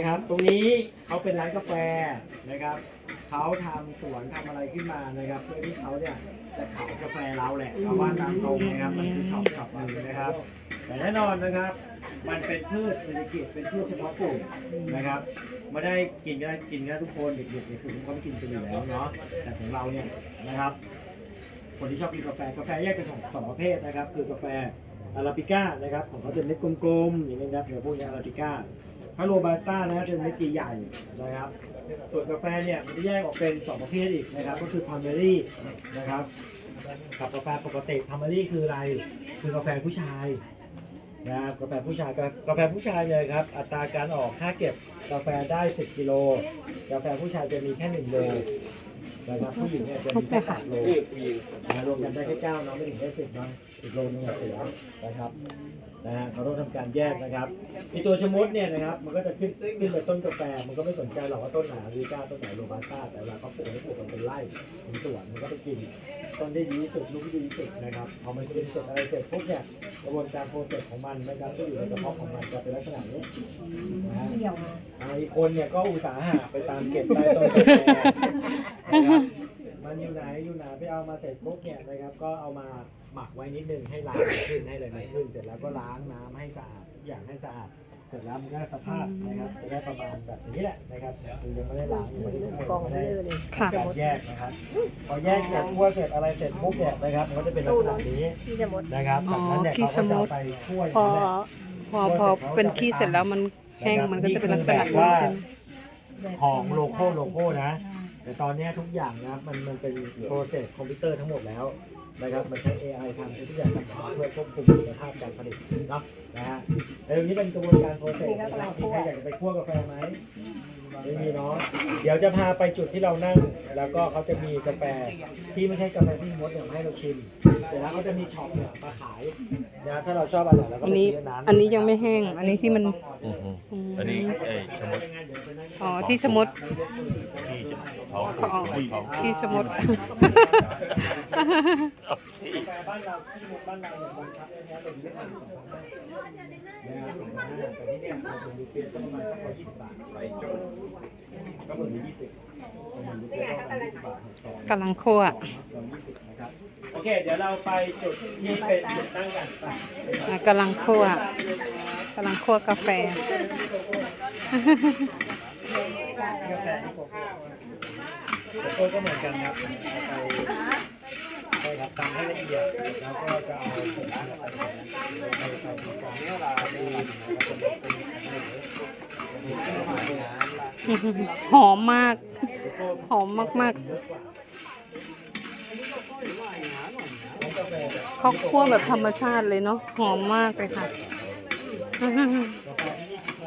นะครับ ตรงนี้เขาเป็นร้านกาแฟนะครับเขาทำสวนทำอะไรขึ้นมานะครับเพื่อที่เขาเนี่ยจะขายกาแฟเราแหละเอาว่าตามตรงนะครับมันคือช็อปช็อปหนึ่งนะครับ แต่แน่นอนนะครับ มันเป็นพืชเศรษฐกิจเป็นพืชเฉพาะกลุ่มนะครับไม่ได้กินก็ได้กินก็ได้ทุกคนเด็กๆเด็กๆเขาไม่กินกันอยู่แล้วเนาะแต่ของเราเนี่ยนะครับคนที่ชอบกินกาแฟกาแฟแยกเป็นสองสองประเภทนะครับ คือกาแฟอาราบิก้านะครับของเขาจะเม็ดกลมๆอย่างนี้นะครับเดี๋ยวพวกนี้อาราบิก้า ถ้าโรบัสต้านะครับเป็นเม็ดใหญ่นะครับ ส่วนกาแฟเนี่ยมันจะแยกออกเป็นสองประเภทอีกนะครับ ก็คือพาร์เมอรี่นะครับกับกาแฟปกติพาร์เมอรี่คืออะไร คือกาแฟผู้ชายนะครับกาแฟผู้ชายกาแฟผู้ชายเลยครับ อัตราการออกค่าเก็บกาแฟได้ 10กิโลกาแฟผู้ชายจะมีแค่1โล นะครับผู้หญิงเนี่ยจะมีแค่8โลนะรวมกันได้แค่เก้าเนาะไม่ถึงได้สิบเนาะอีกโลนึงอะเสียนะครับนะฮะเขาต้องทำการแยกนะครับไอตัวชะมดเนี่ยนะครับ มันก็จะขึ้นขึ้นกับต้นกาแฟ มันก็ไม่สนใจหรอกว่าต้นไหนอาริก้าต้นไหนโรบัสต้าแต่เวลาเขาปลูกเขาปลูกกันเป็นไร่เป็นสวนมันก็ไปกินต้นที่ดีที่สุดลูกที่ดีที่สุดนะครับพอมันกินเสร็จอะไรเสร็จปุ๊บเนี่ยกระบวนการโปรเซสของมันนะครับก็อยู่ในกระเพาะของมันจะเป็นลักษณะนี้นะฮะอ่าอีกคนเนี่ยก็อุตสาหะไปตามเก็บใต้ต้นกาแฟ นะครับมันอยู่ไหนอยู่ไหนไปเอามาเสร็จปุ๊บเนี่ยนะครับก็เอามาหมักไว้นิดนึงให้ล้างขึ้นให้อะไรมันขึ้น เสร็จแล้วก็ล้างน้ำให้สะอาดทุกอย่างให้สะอาด เสร็จแล้วมันก็สภาพนะครับจะได้ประมาณแบบนี้แหละนะครับคือยังไม่ได้ล้างยังไม่ได้ทุกคนไม่ได้ค่ะ การแยกนะครับพอแยกเสร็จคั่วเสร็จอะไรเสร็จปุ๊บเนี่ยนะครับมันก็จะเป็นลักษณะนี้นะครับอ๋อจากนั้นเนี่ยขี้เขาก็ชะมจะดเอาไปคั่วอพย่างอนี้แหละพอ พอเป็นขี้เสร็จแล้วมันแห้ง มันก็จะเป็นลักษณะนี้ใช่ไหม ของโลโก้โลโก้นะ แต่ตอนนี้ทุกอย่างนะมันมันเป็นโปรเซสคอมพิวเตอร์ทั้งหมดแล้ว นะครับมันใช้ AI ทำทุกอย่างเพื่อควบคุมคุณภาพการผลิตเนาะนะฮะแต่ตรงนี้เป็นกระบวนการโปรเซสนะครับมีใครอยากจะไปคั่วกาแฟไหมไม่มีเนาะเดี๋ยวจะพาไปจุดที่เรานั่ง แล้วก็เขาจะมีกาแฟที่ไม่ใช่กาแฟที่มดเนี่ยมาให้เราชิมเสร็จแล้วเขาจะมีช็อปเนี่ยมาขายนะถ้าเราชอบอันไหนเราก็อันไปนี้ ซื้ออันนั้นอันนี้ยังไม่แห้ง อันนี้ที่มันอืมอืมอืมอันนี้ไอ้ชะมดอ๋อ ที่สมด ที่เขาอ๋อที่เขาที่สมดกาแฟบ้านเราที่หมดบ้านเราเนี่ยบังคับแท้ๆเป็นเรื่องของนะครับนะแต่ที่เนี่ยเราคงมีเปลี่ยนประมาณสักร้อยยี่สิบบาทใส่โจ้ก็เหมือนยี่สิบประมาณยี่สิบบาทสองกำลังคั่วร้อยยี่สิบนะครับโอเค เดี๋ยวเราไปจุดที่เป็นจุดตั้งกันไปอะกำลังคั่วกำลังคั่วกาแฟ กาแฟที่โกโก้โกโก้ก็เหมือนกันครับไป ใช่ครับตำให้ละเอียดแล้วก็จะเอาผงเนี่ยไปใส่ไปใส่ในกล่องเนี่ยเราดีหอมมาก หอมมากๆเขาคั่วแบบธรรมชาติเลยเนาะ หอมมากเลยค่ะ